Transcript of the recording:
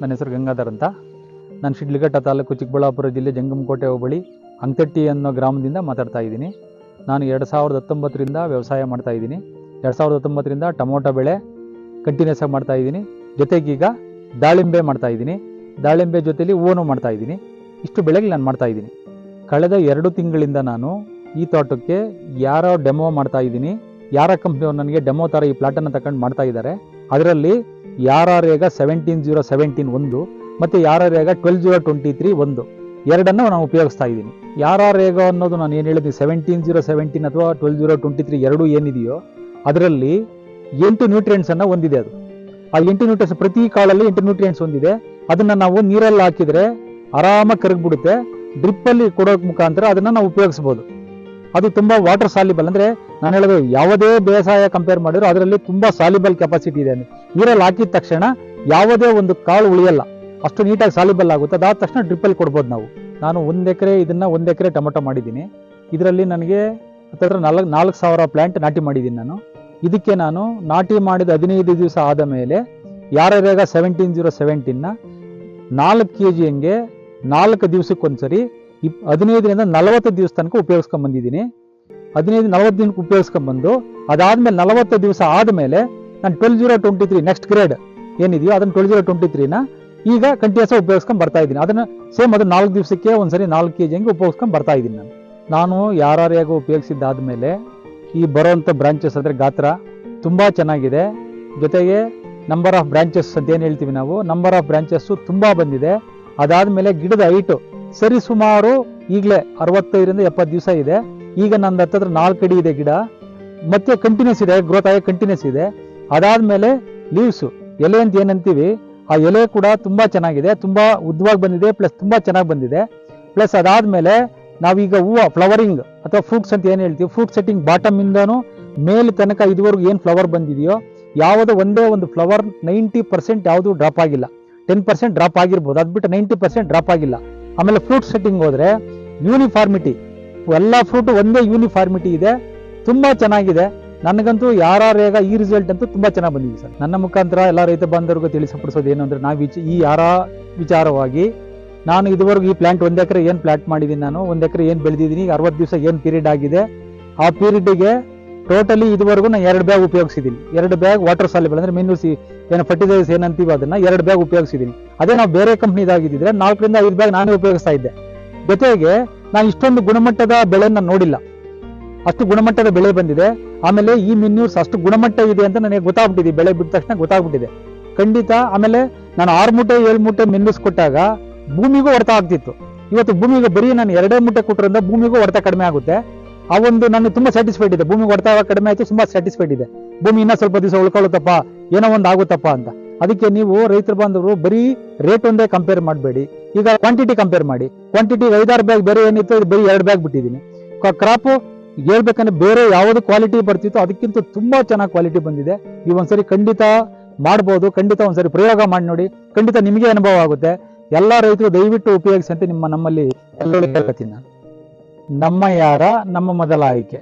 ನನ್ನ ಹೆಸರು ಗಂಗಾಧರ್ ಅಂತ. ನಾನು ಶಿಡ್ಲಘಟ್ಟ ತಾಲೂಕು ಚಿಕ್ಕಬಳ್ಳಾಪುರ ಜಿಲ್ಲೆ ಜಂಗಮಕೋಟೆ ಹೋಬಳಿ ಅಂಕಟ್ಟಿ ಅನ್ನೋ ಗ್ರಾಮದಿಂದ ಮಾತಾಡ್ತಾ ಇದ್ದೀನಿ. ನಾನು ಎರಡು ಸಾವಿರದ ಹತ್ತೊಂಬತ್ತರಿಂದ ವ್ಯವಸಾಯ ಮಾಡ್ತಾ ಇದ್ದೀನಿ. ಎರಡು ಸಾವಿರದ ಹತ್ತೊಂಬತ್ತರಿಂದ ಟೊಮೊಟೊ ಬೆಳೆ ಕಂಟಿನ್ಯೂಸ್ ಆಗಿ ಮಾಡ್ತಾ ಇದ್ದೀನಿ. ಜೊತೆಗೀಗ ದಾಳಿಂಬೆ ಮಾಡ್ತಾ ಇದ್ದೀನಿ. ದಾಳಿಂಬೆ ಜೊತೆಲಿ ಹೂವನ್ನು ಮಾಡ್ತಾ ಇದ್ದೀನಿ. ಇಷ್ಟು ಬೆಳೆಗೆ ನಾನು ಮಾಡ್ತಾ ಇದ್ದೀನಿ. ಕಳೆದ ಎರಡು ತಿಂಗಳಿಂದ ನಾನು ಈ ತೋಟಕ್ಕೆ ಯಾರೋ ಡೆಮೋ ಮಾಡ್ತಾ ಇದ್ದೀನಿ. ಯಾರ ಕಂಪ್ನಿಯವ್ರು ನನಗೆ ಡೆಮೋ ಥರ ಈ ಪ್ಲಾಟನ್ನು ತಗೊಂಡು ಮಾಡ್ತಾ ಇದ್ದಾರೆ. ಅದರಲ್ಲಿ ಯಾರ ರೇಗ ಸೆವೆಂಟೀನ್ ಜೀರೋ ಸೆವೆಂಟೀನ್ ಒಂದು ಮತ್ತು ಯಾರ ರೇಗ ಟ್ವೆಲ್ ಜೀರೋ ಟ್ವೆಂಟಿ ತ್ರೀ ಒಂದು. ಎರಡನ್ನು ನಾನು ಉಪಯೋಗಿಸ್ತಾ ಇದ್ದೀನಿ. ಯಾರ ರೇಗ ಅನ್ನೋದು ನಾನು ಏನು ಹೇಳಿದ್ದೀನಿ ಸೆವೆಂಟೀನ್ ಜೀರೋ ಸೆವೆಂಟೀನ್ ಅಥವಾ ಟ್ವೆಲ್ ಜೀರೋ ಟ್ವೆಂಟಿ ತ್ರೀ ಎರಡು ಏನಿದೆಯೋ ಅದರಲ್ಲಿ ಎಂಟು ನ್ಯೂಟ್ರಿಯೆಂಟ್ಸನ್ನು ಹೊಂದಿದೆ ಅದು. ಆ ಎಂಟು ನ್ಯೂಟ್ರಿಯೆಂಟ್ಸ್ ಪ್ರತಿ ಕಾಳಲ್ಲಿ ಎಂಟು ನ್ಯೂಟ್ರಿಯೆಂಟ್ಸ್ ಹೊಂದಿದೆ ಅದನ್ನು ನಾವು ನೀರಲ್ಲಿ ಹಾಕಿದರೆ ಆರಾಮಾಗಿ ಕರಗ್ಬಿಡುತ್ತೆ. ಡ್ರಿಪ್ಪಲ್ಲಿ ಕೊಡೋಕೆ ಮುಖಾಂತರ ಅದನ್ನು ನಾವು ಉಪಯೋಗಿಸ್ಬೋದು. ಅದು ತುಂಬ ವಾಟರ್ ಸಾಲಿಬಲ್ ಅಂದರೆ ನಾನು ಹೇಳೋದು ಯಾವುದೇ ಬೇಸಾಯ ಕಂಪೇರ್ ಮಾಡಿದ್ರು ಅದರಲ್ಲಿ ತುಂಬ ಸಾಲಿಬಲ್ ಕೆಪಾಸಿಟಿ ಇದೆ ನೀರಲ್ಲಿ ಹಾಕಿದ ತಕ್ಷಣ ಯಾವುದೇ ಒಂದು ಕಾಳು ಉಳಿಯಲ್ಲ. ಅಷ್ಟು ನೀಟಾಗಿ ಸಾಲಿಬಲ್ ಆಗುತ್ತೆ. ಅದಾದ ತಕ್ಷಣ ಡ್ರಿಪ್ಪಲ್ಲಿ ಕೊಡ್ಬೋದು ನಾವು. ನಾನು ಒಂದು ಎಕರೆ ಇದನ್ನ ಒಂದು ಎಕರೆ ಟೊಮೊಟೊ ಮಾಡಿದ್ದೀನಿ. ಇದರಲ್ಲಿ ನನಗೆ ಹತ್ತಿರ ನಾಲ್ಕು ನಾಲ್ಕು ಸಾವಿರ ಪ್ಲ್ಯಾಂಟ್ ನಾಟಿ ಮಾಡಿದ್ದೀನಿ ನಾನು. ಇದಕ್ಕೆ ನಾನು ನಾಟಿ ಮಾಡಿದ ಹದಿನೈದು ದಿವಸ ಆದ ಮೇಲೆ ಯಾರ್ಯಾಗ ಸೆವೆಂಟೀನ್ ಜೀರೋ ಸೆವೆಂಟೀನ್ನ ನಾಲ್ಕು ಕೆ ಜಿ ಹಂಗೆ ನಾಲ್ಕು ದಿವಸಕ್ಕೊಂದ್ಸರಿ ಇಪ್ ಹದಿನೈದರಿಂದ ನಲವತ್ತು ದಿವಸ ತನಕ ಉಪಯೋಗಿಸ್ಕೊಂಡ್ ಬಂದಿದ್ದೀನಿ. ಹದಿನೈದು, ನಲವತ್ತು ದಿನಕ್ಕೆ ಉಪಯೋಗಿಸ್ಕೊಂಡ್ಬಂದು ಅದಾದ್ಮೇಲೆ ನಲವತ್ತು ದಿವಸ ಆದಮೇಲೆ ನಾನು twelve zero twenty three next grade ಏನಿದೆಯೋ ಅದನ್ನು ಟ್ವೆಲ್ ಜೀರೋ ಟ್ವೆಂಟಿ ತ್ರೀನ ಈಗ ಕಂಟಿನ್ಯೂಸ್ ಉಪಯೋಗಿಸ್ಕೊಂಡ್ ಬರ್ತಾ ಇದ್ದೀನಿ. ಅದನ್ನ ಸೇಮ್ ಅದು ನಾಲ್ಕು ದಿವಸಕ್ಕೆ ಒಂದ್ಸರಿ ನಾಲ್ಕು ಕೆ ಜಿ ಹಂಗೆ ಉಪಯೋಗಿಸ್ಕೊಂಡ್ ಬರ್ತಾ ಇದ್ದೀನಿ ನಾನು. ನಾನು ಯಾರ್ಯಾರಿಯಾಗ ಉಪಯೋಗಿಸಿದ್ದಾದ್ಮೇಲೆ ಈ ಬರೋವಂಥ ಬ್ರಾಂಚಸ್ ಅಂದರೆ ಗಾತ್ರ ತುಂಬ ಚೆನ್ನಾಗಿದೆ. ಜೊತೆಗೆ ನಂಬರ್ ಆಫ್ ಬ್ರಾಂಚಸ್ ಅಂತ ಏನು ಹೇಳ್ತೀವಿ ನಾವು? ನಂಬರ್ ಆಫ್ ಬ್ರಾಂಚಸ್ಸು ತುಂಬ ಬಂದಿದೆ. ಅದಾದಮೇಲೆ ಗಿಡದ ಹೈಟು ಸರಿ ಸುಮಾರು ಈಗಲೇ ಅರವತ್ತೈದರಿಂದ ಎಪ್ಪತ್ತು ದಿವಸ ಇದೆ. ಈಗ ನಂದು ಹತ್ತತ್ರ ನಾಲ್ಕು ಅಡಿ ಇದೆ ಗಿಡ. ಮತ್ತೆ ಕಂಟಿನ್ಯೂಸ್ ಇದೆ ಗ್ರೋತ್ ಆಗಿ ಕಂಟಿನ್ಯೂಸ್ ಇದೆ. ಅದಾದಮೇಲೆ ಲೀವ್ಸು ಎಲೆ ಅಂತ ಏನಂತೀವಿ ಆ ಎಲೆ ಕೂಡ ತುಂಬ ಚೆನ್ನಾಗಿದೆ, ತುಂಬ ಉದ್ದವಾಗಿ ಬಂದಿದೆ ಪ್ಲಸ್ ತುಂಬ ಚೆನ್ನಾಗಿ ಬಂದಿದೆ. ಪ್ಲಸ್ ಅದಾದಮೇಲೆ ನಾವೀಗ ಹೂವು ಫ್ಲವರಿಂಗ್ ಅಥವಾ ಫ್ರೂಟ್ಸ್ ಅಂತ ಏನು ಹೇಳ್ತೀವಿ ಫ್ರೂಟ್ ಸೆಟ್ಟಿಂಗ್ ಬಾಟಮ್ ಇಂದನು ಮೇಲ್ ತನಕ ಇದುವರೆಗೂ ಏನು ಫ್ಲವರ್ ಬಂದಿದೆಯೋ, ಯಾವುದೋ ಒಂದೇ ಒಂದು ಫ್ಲವರ್ ನೈಂಟಿ ಪರ್ಸೆಂಟ್ ಯಾವುದು ಡ್ರಾಪ್ ಆಗಿಲ್ಲ. ಟೆನ್ ಪರ್ಸೆಂಟ್ ಡ್ರಾಪ್ ಆಗಿರ್ಬೋದು. ಅದು ಬಿಟ್ಟು ನೈಂಟಿ ಪರ್ಸೆಂಟ್ ಡ್ರಾಪ್ ಆಗಿಲ್ಲ. ಆಮೇಲೆ ಫ್ರೂಟ್ ಸೆಟ್ಟಿಂಗ್ ಹೋದ್ರೆ ಯೂನಿಫಾರ್ಮಿಟಿ ಎಲ್ಲ ಫ್ರೂಟ್ ಒಂದೇ ಯೂನಿಫಾರ್ಮಿಟಿ ಇದೆ. ತುಂಬಾ ಚೆನ್ನಾಗಿದೆ. ನನಗಂತೂ ಯಾರ್ಯಾರೇಗ ಈ ರಿಸಲ್ಟ್ ಅಂತೂ ತುಂಬಾ ಚೆನ್ನಾಗಿ ಬಂದಿದೆ ಸರ್. ನನ್ನ ಮುಖಾಂತರ ಎಲ್ಲ ರೈತ ಬಾಂಧವರಿಗೂ ತಿಳಿಸಪಡಿಸೋದು ಏನು ಅಂದ್ರೆ ನಾವು ಈ ಯಾರ ವಿಚಾರವಾಗಿ ನಾನು ಇದುವರೆಗೂ ಈ ಪ್ಲಾಂಟ್ ಒಂದು ಎಕರೆ ಏನು ಪ್ಲಾಂಟ್ ಮಾಡಿದ್ದೀನಿ ನಾನು, ಒಂದು ಎಕರೆ ಏನು ಬೆಳೆದಿದ್ದೀನಿ, ಈಗ ಅರವತ್ತು ದಿವಸ ಏನು ಪೀರಿಯಡ್ ಆಗಿದೆ, ಆ ಪೀರಿಯಡ್ಗೆ ಟೋಟಲಿ ಇದುವರೆಗೂ ನಾನು ಎರಡು ಬ್ಯಾಗ್ ಉಪಯೋಗಿಸಿದ್ದೀನಿ. ಎರಡು ಬ್ಯಾಗ್ ವಾಟರ್ ಸಾಲಿಬಲ್ ಅಂದ್ರೆ ಮಿನ್ಯೂಸಿ ಏನು ಫರ್ಟಿಲೈಸರ್ಸ್ ಏನಂತೀವಿ ಅದನ್ನ ಎರಡು ಬ್ಯಾಗ್ ಉಪಯೋಗಿಸಿದೀನಿ. ಅದೇ ನಾವು ಬೇರೆ ಕಂಪ್ನಿದಾಗಿದ್ದರೆ ನಾಲ್ಕರಿಂದ ಐದು ಬ್ಯಾಗ್ ನಾನೇ ಉಪಯೋಗಿಸ್ತಾ ಇದ್ದೆ. ಜೊತೆಗೆ ನಾನು ಇಷ್ಟೊಂದು ಗುಣಮಟ್ಟದ ಬೆಳೆನ ನೋಡಿಲ್ಲ. ಅಷ್ಟು ಗುಣಮಟ್ಟದ ಬೆಳೆ ಬಂದಿದೆ. ಆಮೇಲೆ ಈ ಮಿನ್ಯೂರ್ಸ್ ಅಷ್ಟು ಗುಣಮಟ್ಟ ಇದೆ ಅಂತ ನನಗೆ ಗೊತ್ತಾಗ್ಬಿಟ್ಟಿದೆ. ಬೆಳೆ ಬಿಟ್ಟ ತಕ್ಷಣ ಗೊತ್ತಾಗ್ಬಿಟ್ಟಿದೆ. ಖಂಡಿತ ಆಮೇಲೆ ನಾನು ಆರು ಮೂಟೆ, ಏಳು ಮೂಟೆ ಮಿನ್ಯೂಸ್ ಕೊಟ್ಟಾಗ ಭೂಮಿಗೂ ಹೊಡೆತ ಆಗ್ತಿತ್ತು. ಇವತ್ತು ಭೂಮಿಗೆ ಬರೀ ನಾನು ಎರಡೇ ಮೂಟೆ ಕೊಟ್ಟರಿಂದ ಭೂಮಿಗೂ ಹೊಡೆತ ಕಡಿಮೆ ಆಗುತ್ತೆ. ಆ ಒಂದು ನಾನು ತುಂಬಾ ಸ್ಯಾಟಿಸ್ಫೈಡ್ ಇದೆ ಭೂಮಿಗೆ ಹೊಡೆತ ಕಡಿಮೆ ಆಯ್ತು, ತುಂಬಾ ಸ್ಯಾಟಿಸ್ಫೈಡ್ ಇದೆ ಭೂಮಿ ಇನ್ನೂ ಸ್ವಲ್ಪ ದಿವಸ ಉಳ್ಕೊಳ್ಳುತ್ತಪ್ಪ. ಏನೋ ಒಂದು ಆಗುತ್ತಪ್ಪ ಅಂತ. ಅದಕ್ಕೆ ನೀವು ರೈತರ ಬಾಂಧವರು ಬರೀ ರೇಟ್ ಒಂದೇ ಕಂಪೇರ್ ಮಾಡಬೇಡಿ. ಈಗ ಕ್ವಾಂಟಿಟಿ ಕಂಪೇರ್ ಮಾಡಿ. ಕ್ವಾಂಟಿಟಿ ಐದಾರು ಬ್ಯಾಗ್ ಬೇರೆ ಏನಿತ್ತು ಇದು ಬರೀ ಎರಡು ಬ್ಯಾಗ್ ಬಿಟ್ಟಿದ್ದೀನಿ. ಕ್ರಾಪು ಹೇಳ್ಬೇಕಂದ್ರೆ ಬೇರೆ ಯಾವುದು ಕ್ವಾಲಿಟಿ ಬರ್ತಿತ್ತು ಅದಕ್ಕಿಂತ ತುಂಬಾ ಚೆನ್ನಾಗಿ ಕ್ವಾಲಿಟಿ ಬಂದಿದೆ. ನೀವು ಒಂದ್ಸರಿ ಖಂಡಿತ ಮಾಡ್ಬೋದು. ಖಂಡಿತ ಒಂದ್ಸರಿ ಪ್ರಯೋಗ ಮಾಡಿ ನೋಡಿ. ಖಂಡಿತ ನಿಮಗೆ ಅನುಭವ ಆಗುತ್ತೆ. ಎಲ್ಲ ರೈತರು ದಯವಿಟ್ಟು ಉಪಯೋಗಿಸಂತೆ ನಿಮ್ಮ ನಮ್ಮಲ್ಲಿ ಎಲ್ಲರೂ ಹೇಳ್ತೀನಿ ನಮ್ಮ ಯಾರ? ನಮ್ಮ ಮೊದಲ ಆಯ್ಕೆ.